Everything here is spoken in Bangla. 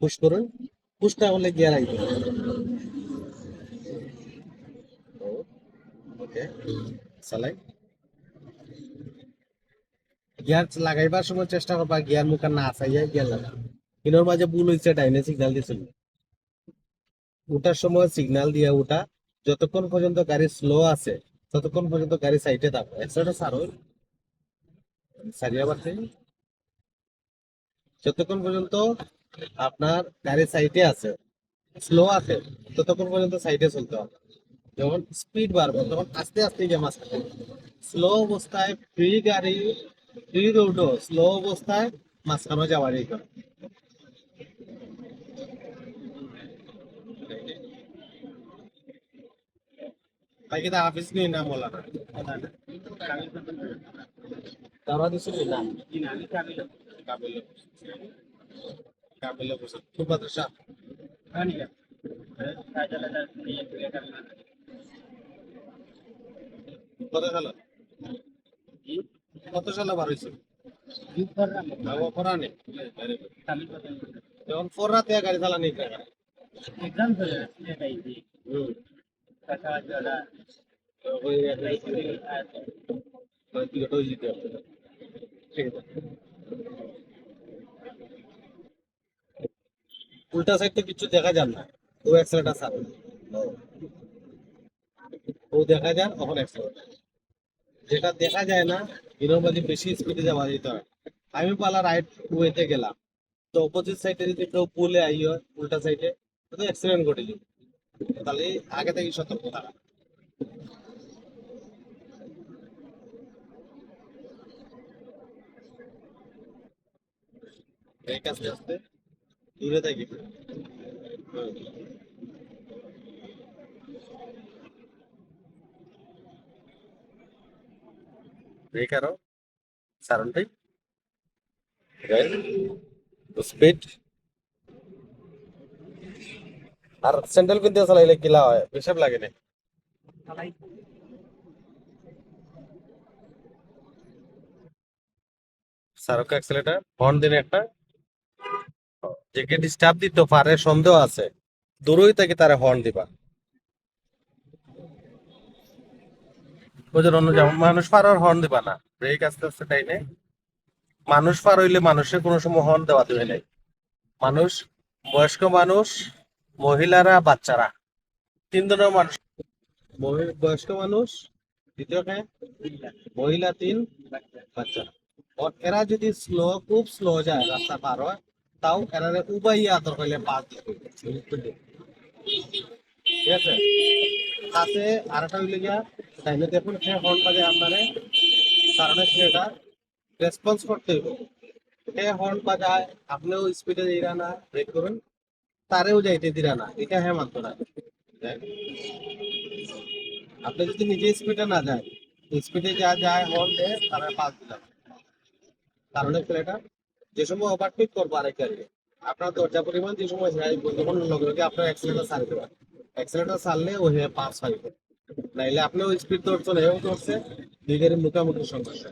পুশ করুন। পুশ না করলে গিয়ার ওকে চালাই। গিয়ার লাগাইবার সময় চেষ্টা করবা, গিয়ার মুখা না চাইয়া গিয়ার লাগা মাঝে ভুল হয়েছে ডাইনে সিগন্যাল দিয়েছিল ওঠার সময় সিগন্যাল দিয়ে ওঠা যতক্ষণ পর্যন্ত গাড়ি স্লো আছে, ততক্ষণ পর্যন্ত গাড়ি সাইডে থাকবে একসাথে সারো সারিয়া যতক্ষণ পর্যন্ত আপনার গাড়ি সাইডে আছে স্লো আছে ততক্ষণ পর্যন্ত সাইডে চলতে হবে। যখন স্পিড বাড়বে তখন আস্তে আস্তে গিয়ে মাঝখানে স্লো অবস্থায় ফ্রি গাড়ি ফ্রি রোডও স্লো অবস্থায় মাঝখানে যাওয়ার এই করে তাই kita habis nih na mola তারা দিছিল না। কাবিল বসে খুব বাদশা কত সাল কত সালে বার হয়েছে। পরানে যখন ফোর রাতে গাড়ি চালানি টিকিট হয়ে ঠিক আছে। উল্টা সাইড তো কিছু দেখা যান না। ও অ্যাক্সেলেটার সাথ ও দেখা যায় তখন অ্যাক্সেলেটার যেটা দেখা যায় না এর মধ্যে বেশি স্পিডে যাওয়া যেতে হয়। আমি পালা রাইট ওয়েতে গেলাম। তো অপোজিট সাইডে যদি কেউ পুলে আইও উল্টা সাইডে তো অ্যাক্সিডেন্ট ঘটে যাবে। তাহলে আগে থেকে সতর্ক থাকা। ব্রেক আস্তে আস্তে দূরে থাকি হুম। ব্রেক আরও সারনটাই স্পিড আর স্যান্ডেল পিনতে চালাইলে কিলা হয় হিসাব লাগে না সারক অ্যাক্সেলেটার হর্ন দিন একটা যে কে ডিস্টার্ব দিতে পারে, সন্দেহ আছে। দূরই থেকে তারা হর্ন দিবা। বুঝলেন অন্য যেমন মানুষ পার হর্ন দিবা না। ব্রেক আস্তে আস্তে টাইনে মানুষ পার হইলে মানুষের কোনো সময় হর্ন দেওয়া দেবে নাই। মানুষ, বয়স্ক মানুষ, মহিলারা, বাচ্চারা। তিন ধরনের মানুষ বয়স্ক মানুষ, দ্বিতীয় কে? মহিলা তিন বাচ্চা আর এরা যদি স্লো খুব স্লো যায়, রাস্তা পার হয় তাও এরা উবাই আদর হইলে পাঁচ ঠিক আছে? তাতে আরেকটা হইলে গিয়া, তাইলে দেখুন সে হর্ন বাজে আপনারে কারণে সেটা রেসপন্স করতে হইব। সে হর্ন বাজায় আপনিও স্পিডে দিরা না ব্রেক করুন। তারেও যাইতে দিরা না, এটা হ্যাঁ মানতো না। আপনি যদি নিজে স্পিডে না যায় স্পিডে যা যায় হর্ন দেয় তারা পাস দিলাম কারণে ছেলেটা যে সময় ওভারটেক করব আরেক গাড়ি আপনার দরজা পরিমাণ যে সময় যায় তখন লগে লগে আপনার অ্যাক্সিলেটার ছাড়ি দেবেন অ্যাক্সিলেটার সারলে ও হ্যাঁ পাস যাবে নাইলে আপনি ওই স্পিড ধরছেন, এও ধরছে দুই গাড়ির মুখোমুখি সংঘর্ষ